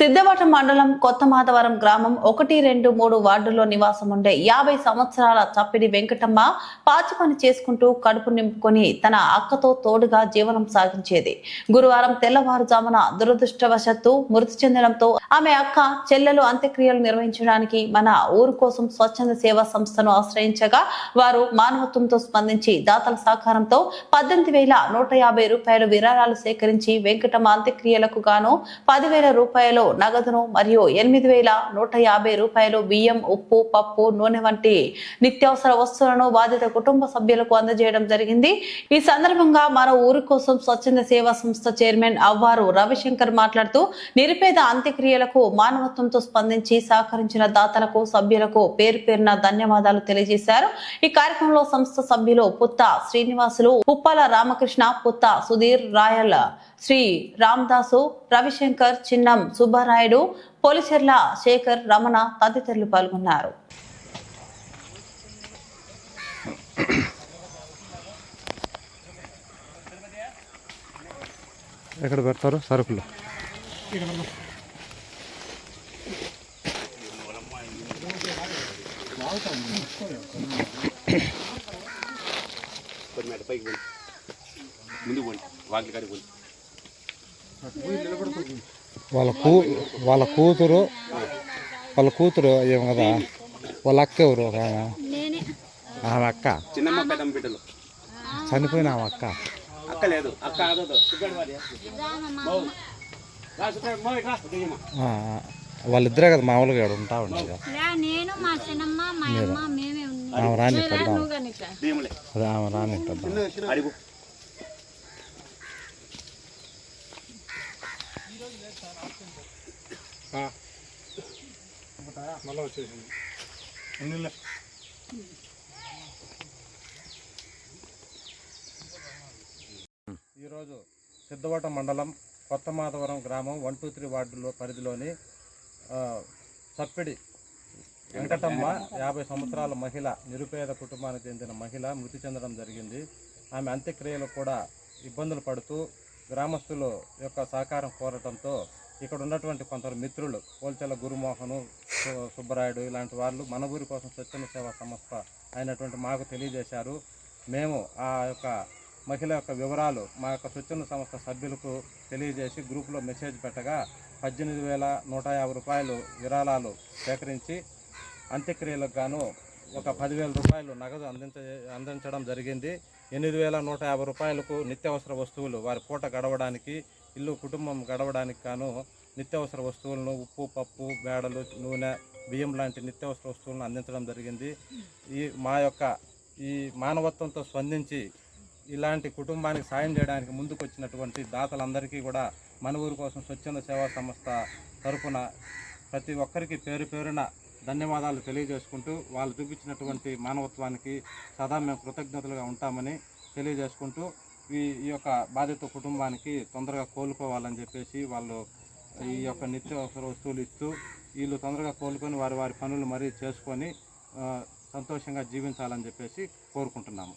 సిద్ధవట మండలం కొత్త మాధవరం గ్రామం ఒకటి రెండు మూడు వార్డుల్లో నివాసం ఉండే యాభై సంవత్సరాల చప్పిడి వెంకటమ్మ పాచి పని చేసుకుంటూ కడుపు నింపుకొని తన అక్కతో తోడుగా జీవనం సాగించేది. గురువారం తెల్లవారుజామున దురదృష్టవశత్తు మృతి చెందడంతో ఆమె అక్క చెల్లెలు అంత్యక్రియలు నిర్వహించడానికి మన ఊరు కోసం స్వచ్ఛంద సేవా సంస్థను ఆశ్రయించగా వారు మానవత్వంతో స్పందించి దాతల సహకారంతో పద్దెనిమిది వేల నూట యాభై రూపాయలు విరాళాలు సేకరించి వెంకటమ్మ అంత్యక్రియలకు గాను పదివేల రూపాయలు నగదును మరియు ఎనిమిది వేల నూట యాభై రూపాయలు బియ్యం ఉప్పు పప్పు నూనె వంటి నిత్యావసర వస్తువులను బాధిత కుటుంబ సభ్యులకు అందజేయడం జరిగింది. ఈ సందర్భంగా మన ఊరి కోసం స్వచ్ఛంద సేవా సంస్థ చైర్మన్ అవ్వారు రవిశంకర్ మాట్లాడుతూ నిరుపేద అంత్యక్రియలకు మానవత్వంతో స్పందించి సహకరించిన దాతలకు సభ్యులకు పేరు పేరున ధన్యవాదాలు తెలియజేశారు. ఈ కార్యక్రమంలో సంస్థ సభ్యులు పుత్త శ్రీనివాసులు ఉప్పాల రామకృష్ణ పుత్త సుధీర్ రాయల్ శ్రీ రామదాసు రవిశంకర్ చిన్నం సుబ్బారాయుడు పోలిచెర్ల శేఖర్ రమణ తదితరులు పాల్గొన్నారు. ఎక్కడ పెడతారు? సరుకులు. మీద పోయి వాకిలి కాడికి పోయి వాళ్ళ కూ వాళ్ళ కూతురు వాళ్ళ కూతురు ఏం కదా వాళ్ళ అక్క ఎవరు? ఒక ఆమె ఆమె అక్క? చిన్నమ్మ పెద్దమ్మ బిడ్డలు చనిపోయిన ఆమె అక్క? లేదు. వాళ్ళిద్దరే కదా మామూలుగా ఇక్కడ ఉంటా ఉండేది ఆమె రాని పెద్దాం. ఉదయములే. అదే ఆమె రాని అడిగు ఈరోజు సిద్ధవట మండలం కొత్త మాధవరం గ్రామం వన్ టూ త్రీ వార్డులో పరిధిలోని ఆ, చప్పిడి వెంకటమ్మ యాభై సంవత్సరాల మహిళ నిరుపేద కుటుంబానికి చెందిన మహిళ మృతి చెందడం జరిగింది. ఆమె అంత్యక్రియలు కూడా ఇబ్బందులు పడుతూ గ్రామస్తుల యొక్క సహకారం కోరటంతో ఇక్కడ ఉన్నటువంటి కొందరు మిత్రులు పోల్చెల గురుమోహను సుబ్బరాయుడు ఇలాంటి వాళ్ళు మన ఊరి కోసం స్వచ్ఛంద సేవా సంస్థ అయినటువంటి మాకు తెలియజేశారు. మేము ఆ యొక్క మహిళ యొక్క వివరాలు మా యొక్క స్వచ్ఛంద సంస్థ సభ్యులకు తెలియజేసి గ్రూప్లో మెసేజ్ పెట్టగా పద్దెనిమిది వేల నూట యాభై రూపాయలు విరాళాలు సేకరించి అంత్యక్రియలకు గాను ఒక పదివేల రూపాయలు నగదు అందించ అందించడం జరిగింది. ఎనిమిది వేల నూట యాభై రూపాయలకు నిత్యావసర వస్తువులు వారి పూట గడవడానికి ఇల్లు కుటుంబం గడవడానికి గాను నిత్యావసర వస్తువులను ఉప్పు పప్పు బేడలు నూనె బియ్యం లాంటి నిత్యావసర వస్తువులను అందించడం జరిగింది. ఈ మా యొక్క ఈ మానవత్వంతో స్పందించి ఇలాంటి కుటుంబానికి సాయం చేయడానికి ముందుకు వచ్చినటువంటి దాతలందరికీ కూడా మన ఊరి కోసం స్వచ్ఛంద సేవా సంస్థ తరపున ప్రతి ఒక్కరికి పేరు పేరున ధన్యవాదాలు తెలియజేసుకుంటూ వాళ్ళు చూపించినటువంటి మానవత్వానికి సదా మేము కృతజ్ఞతలుగా ఉంటామని తెలియజేసుకుంటూ ఈ యొక్క బాధిత కుటుంబానికి తొందరగా కోలుకోవాలని చెప్పేసి వాళ్ళు ఈ యొక్క నిత్యావసర వస్తువులు ఇస్తూ వీళ్ళు తొందరగా కోలుకొని వారి వారి పనులు మరీ చేసుకొని సంతోషంగా జీవించాలని చెప్పేసి కోరుకుంటున్నాము.